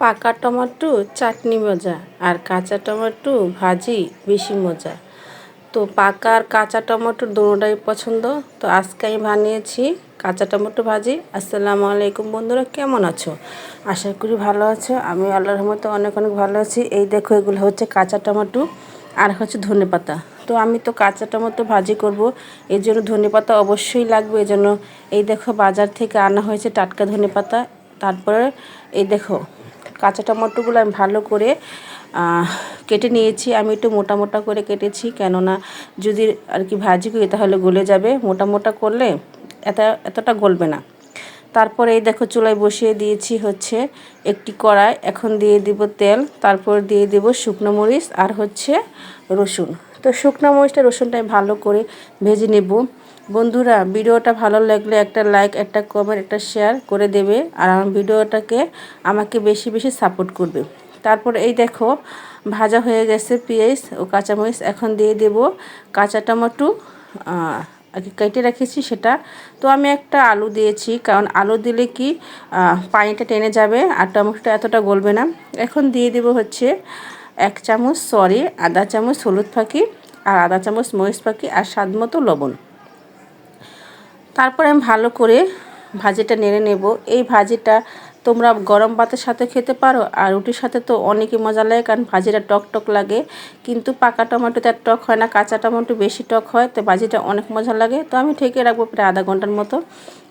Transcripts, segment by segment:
পাকা টমেটো, চাটনি মজা আর কাঁচা টমেটো, ভাজি বেশি মজা। তো পাকা আর কাঁচা টমেটো দুটোটাই পছন্দ। তো আজকে আমি বানিয়েছি কাঁচা টমেটো ভাজি। আসসালামু আলাইকুম বন্ধুরা, কেমন আছো? আশা করি ভালো আছো। আমি আল্লাহর রহমতে অনেক অনেক ভালো আছি। এই দেখো, এগুলো হচ্ছে কাঁচা টমেটো আর হচ্ছে ধনে পাতা। তো আমি তো কাঁচা টমেটো ভাজি করব এই জন্য ধনে পাতা অবশ্যই লাগবে। এই জন্য এই দেখো, বাজার থেকে আনা হয়েছে টাটকা ধনে পাতা। তারপরে এই দেখো কাঁচা টমেটোগুলো আমি ভালো করে কেটে নিয়েছি। আমি একটু মোটা মোটা করে কেটেছি, কেননা যদি আর কি ভাজি করি তাহলে গলে যাবে। মোটা মোটা করলে এত, এতটা গলবে না। তারপরে এই দেখো চুলায় বসিয়ে দিয়েছি হচ্ছে একটি কড়াই। এখন দিয়ে দিব তেল, তারপর দিয়ে দেব শুকনো মরিচ আর হচ্ছে রসুন। তো শুকনো মরিচটা রসুনটা ভালো করে ভেজে নেব। বন্ধুরা, ভিডিওটা ভালো লাগলে একটা লাইক একটা কমেন্ট একটা শেয়ার করে দেবে আর আমার ভিডিওটাকে আমাকে বেশি বেশি সাপোর্ট করবে। তারপর এই দেখো, ভাজা হয়ে গেছে পেঁয়াজ ও কাঁচামরিচ। এখন দিয়ে দেব কাঁচা টমেটো কেটে রেখেছি সেটা। তো আমি একটা আলু দিয়েছি, কারণ আলু দিলে কি পানিটা টেনে যাবে আর টমেটোটা এতটা গলবে না। এখন দিয়ে দেব হচ্ছে এক চামচ সরি আধা চামচ হলুদ পাখি আর আধা চামচ মরিচ পাখি আর স্বাদ মতো লবণ। তারপরে আমি ভালো করে ভাজিটা নেড়ে নেব। এই ভাজিটা তোমরা গরম ভাতের সাথে খেতে পারো, আর রুটির সাথে তো অনেকই মজা লাগে, কারণ ভাজিটা টক টক লাগে। কিন্তু পাকা টমেটোতে আর টক হয় না, কাঁচা টমেটো বেশি টক হয়, তো ভাজিটা অনেক মজা লাগে। তো আমি ঠেকে রাখব প্রায় আধা ঘণ্টার মতো।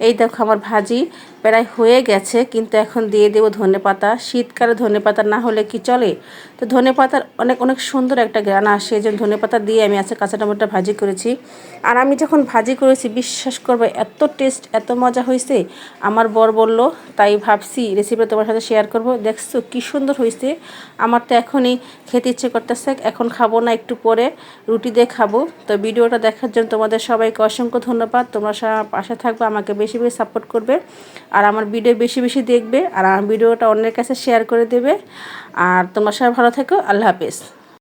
এই দেখো আমার ভাজি প্রায় হয়ে গেছে, কিন্তু এখন দিয়ে দেবো ধনে পাতা। শীতকালে ধনে পাতা না হলে কি চলে? তো ধনে পাতার অনেক অনেক সুন্দর একটা গ্রান আসে, যে ধনে পাতা দিয়ে আমি আজকে কাঁচা টমেটো ভাজি করেছি। আর আমি যখন ভাজি করেছি, বিশ্বাস করব, এত টেস্ট এত মজা হয়েছে। আমার বর বলল, তাই ভাবছি রেসিপিটা তোমার সাথে শেয়ার করব। দেখছ কি সুন্দর হয়েছে। আমার তো এখনই খেতে ইচ্ছে করতেছে, এখন খাব না একটু পরে, রুটি দিয়ে খাব। তো ভিডিওটা দেখার জন্য তোমাদের সবাইকে অসংখ্য ধন্যবাদ। তোমরা পাশে থাকবে, আমাকে বেশি বেশি সাপোর্ট করবে। আর আমার ভিডিও বেশি বেশি দেখবে, আর আমার ভিডিওটা অন্যের কাছে শেয়ার করে দেবে। আর তোমার সবাই ভালো থেকো, আল্লাহ হাফেজ।